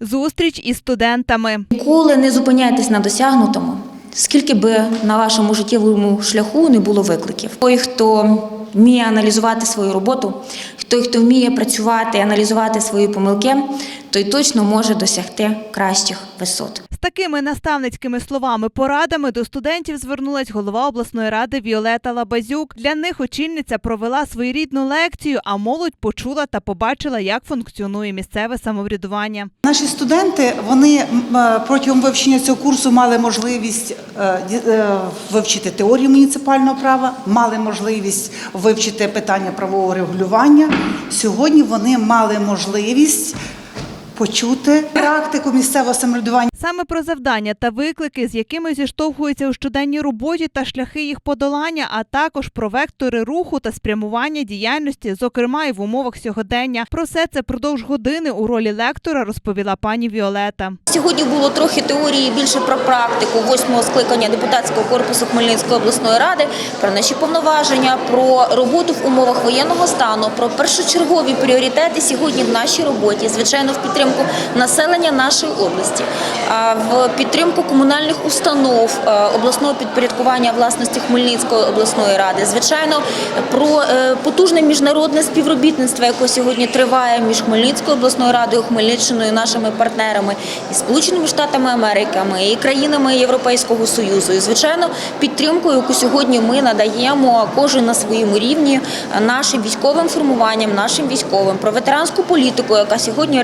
Зустріч із студентами. Ніколи не зупиняйтесь на досягнутому, скільки би на вашому життєвому шляху не було викликів. Той, хто вміє аналізувати свою роботу, той, хто вміє працювати, аналізувати свої помилки, той точно може досягти кращих висот. Такими наставницькими словами порадами до студентів звернулась голова обласної ради Віолета Лабазюк. Для них очільниця провела своєрідну лекцію, а молодь почула та побачила, як функціонує місцеве самоврядування. Наші студенти вони е, протягом вивчення цього курсу мали можливість е, е, вивчити теорію муніципального права, мали можливість вивчити питання правового регулювання. Сьогодні вони мали можливість почути практику місцевого самоврядування. Саме про завдання та виклики, з якими зіштовхуються у щоденній роботі та шляхи їх подолання, а також про вектори руху та спрямування діяльності, зокрема і в умовах сьогодення. Про все це продовж години у ролі лектора розповіла пані Віолета. Сьогодні було трохи теорії більше про практику восьмого скликання депутатського корпусу Хмельницької обласної ради, про наші повноваження, про роботу в умовах воєнного стану, про першочергові пріоритети сьогодні в нашій роботі, звичайно, в підтримку населення нашої області, в підтримку комунальних установ е, обласного підпорядкування власності Хмельницької обласної ради. Звичайно, про е, потужне міжнародне співробітництво, яке сьогодні триває між Хмельницькою обласною радою, Хмельниччиною, нашими партнерами і Сполученими Штатами Америки, і країнами Європейського Союзу. І звичайно, підтримку, яку сьогодні ми надаємо кожен на своєму рівні нашим військовим формуванням, нашим військовим, про ветеранську політику, яка сьогодні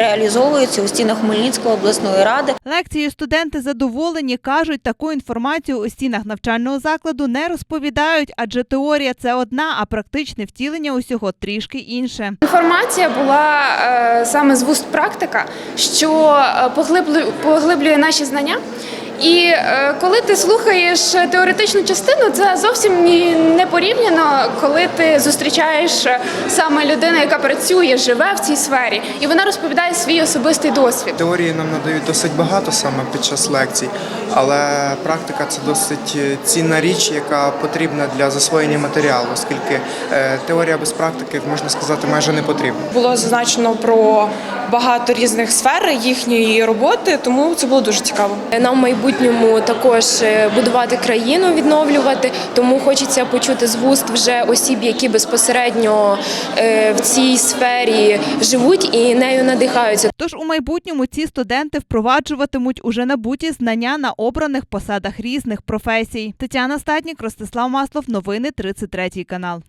реалізовується у стінах Хмельницької обласної ради. Лекції студенти задоволені кажуть, таку інформацію у стінах навчального закладу не розповідають, адже теорія це одна, а практичне втілення усього трішки інше. Інформація була е, саме з вуст практика, що е, поглиблю- поглиблює наші знання. І е, коли ти слухаєш теоретичну частину, це зовсім ні, не порівняно, коли ти зустрічаєш е, саме людину, яка працює, живе в цій сфері, і вона розповідає свій особистий досвід. Теорії нам надають досить багато саме під час лекцій, але практика це досить е, цінна річ, яка потрібна для засвоєння матеріалу, оскільки теорія без практики, можна сказати, майже не потрібна. було зазначено про багато різних сфер їхньої роботи, тому це було дуже цікаво. Нам в майбутньому також е, будувати країну, відновлювати. Тому хочеться почути з вуст вже осіб, які безпосередньо е, в цій сфері живуть і нею надихаються. Тож у майбутньому ці студенти впроваджуватимуть уже набуті знання на обраних посадах різних професій. Тетяна Статнік, Ростислав Маслов, новини 33 канал.